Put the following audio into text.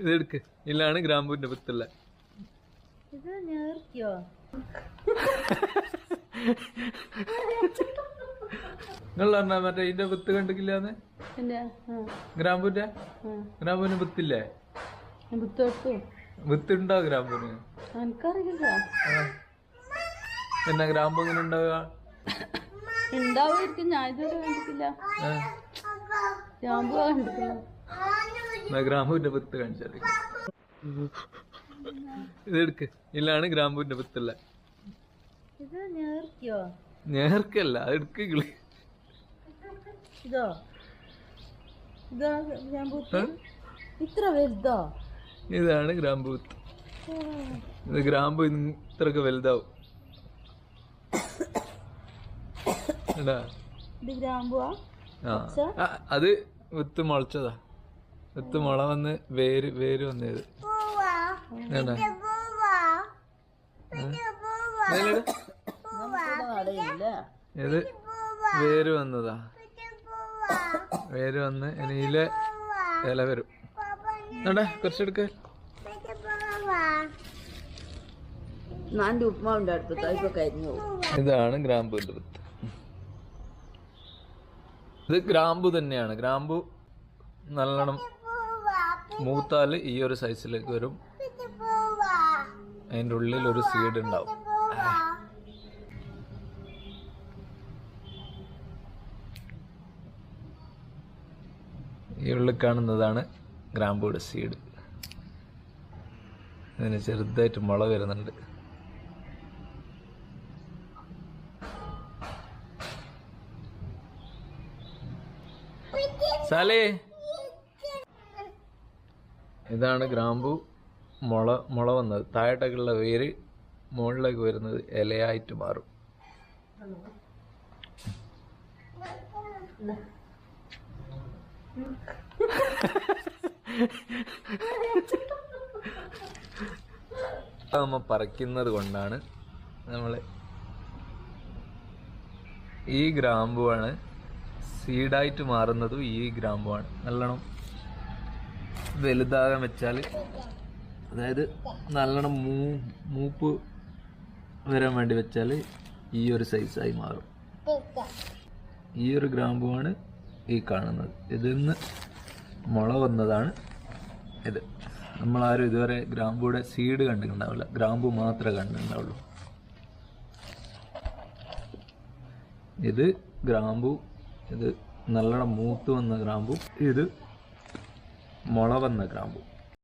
ഇത് എടുക്ക്. ഇതിലാണ് ഗ്രാമ്പൂവിന്റെ വിത്തുള്ള. ഇത് നേർക്കോ നിങ്ങൾ പറഞ്ഞ മറ്റേ ഇതിന്റെ വിത്ത് കണ്ടിട്ടില്ലാന്ന്? ഗ്രാമ്പൂന്റെ? ഗ്രാമ്പൂന് വിത്തില്ലേ? ഞാൻ ബുദ്ധിമുട്ടു വിത്ത് ഉണ്ടാവും ഗ്രാമ്പൂന് എനിക്കറിയില്ല പിന്നെ ഗ്രാമ്പൂ എങ്ങനെ ഉണ്ടാവുക? ഉണ്ടാവുമായിരിക്കും ഞാൻ ഇതുവരെ കണ്ടിട്ടില്ല. ഗ്രാമ്പൂ കണ്ടിട്ടില്ല. ഗ്രാമ്പൂവിന്റെ വിത്ത് കാണിച്ചാൽ ഇതെടുക്ക്. ഇതിലാണ് ഗ്രാമ്പൂവിന്റെ നേർക്കോ നേർക്കല്ല എടുക്ക് എടുക്കുകൾ ഇതോ? ഇതാ ഇത്ര വലുതോ? ഇതാണ് ഗ്രാമ്പൂ വിത്ത് ഇത് ഗ്രാമ്പു ഇത്രക്ക് വലുതാവും. അത് വിത്ത് മുളച്ചതാ. വിത്ത് മുള വന്ന് വേര് വേര് വന്നത് ഏത്? വേര് വന്നതാ. വേര് വന്ന് ഇനിയിൽ ഇല വരും. എടാ കുറച്ചെടുക്ക ഇതാണ് ഗ്രാമ്പുവിന്റെ വിത്ത്. ഇത് ഗ്രാമ്പു തന്നെയാണ്. ഗ്രാമ്പു നല്ലോണം മൂത്താൽ ഈ ഒരു സൈസിലേക്ക് വരും. അതിന്റെ ഉള്ളിൽ ഒരു സീഡ് ഉണ്ടാവും. ഈ ഉള്ളിൽ കാണുന്നതാണ് ഗ്രാമ്പൂടെ സീഡ് ഇതിന് ചെറുതായിട്ട് മുള വരുന്നുണ്ട്. സാലേ ഇതാണ് ഗ്രാമ്പു മുള മുള വന്നത്. താഴോട്ടേക്കുള്ള വേര് മുകളിലേക്ക് വരുന്നത് ഇലയായിട്ട് മാറും. നമ്മൾ പറിക്കുന്നത് കൊണ്ടാണ് നമ്മൾ ഈ ഗ്രാമ്പുവാണ് സീഡായിട്ട് മാറുന്നതും ഈ ഗ്രാമ്പുവാണ്. നല്ലോണം വലുതാകാൻ വെച്ചാൽ അതായത് നല്ലോണം മൂ മൂപ്പ് വരാൻ വേണ്ടി വെച്ചാൽ ഈ ഒരു സൈസായി മാറും. ഈ ഒരു ഗ്രാമ്പുമാണ് ഈ കാണുന്നത്. ഇതിൽ നിന്ന് മുള വന്നതാണ് ഇത്. നമ്മളാരും ഇതുവരെ ഗ്രാമ്പൂടെ സീഡ് കണ്ടിട്ടുണ്ടാവില്ല. ഗ്രാമ്പു മാത്രമേ കണ്ടിട്ടുണ്ടാവുള്ളൂ. ഇത് ഗ്രാമ്പു ഇത് നല്ലോണം മൂത്ത് വന്ന ഗ്രാമ്പു ഇത് മുള വന്ന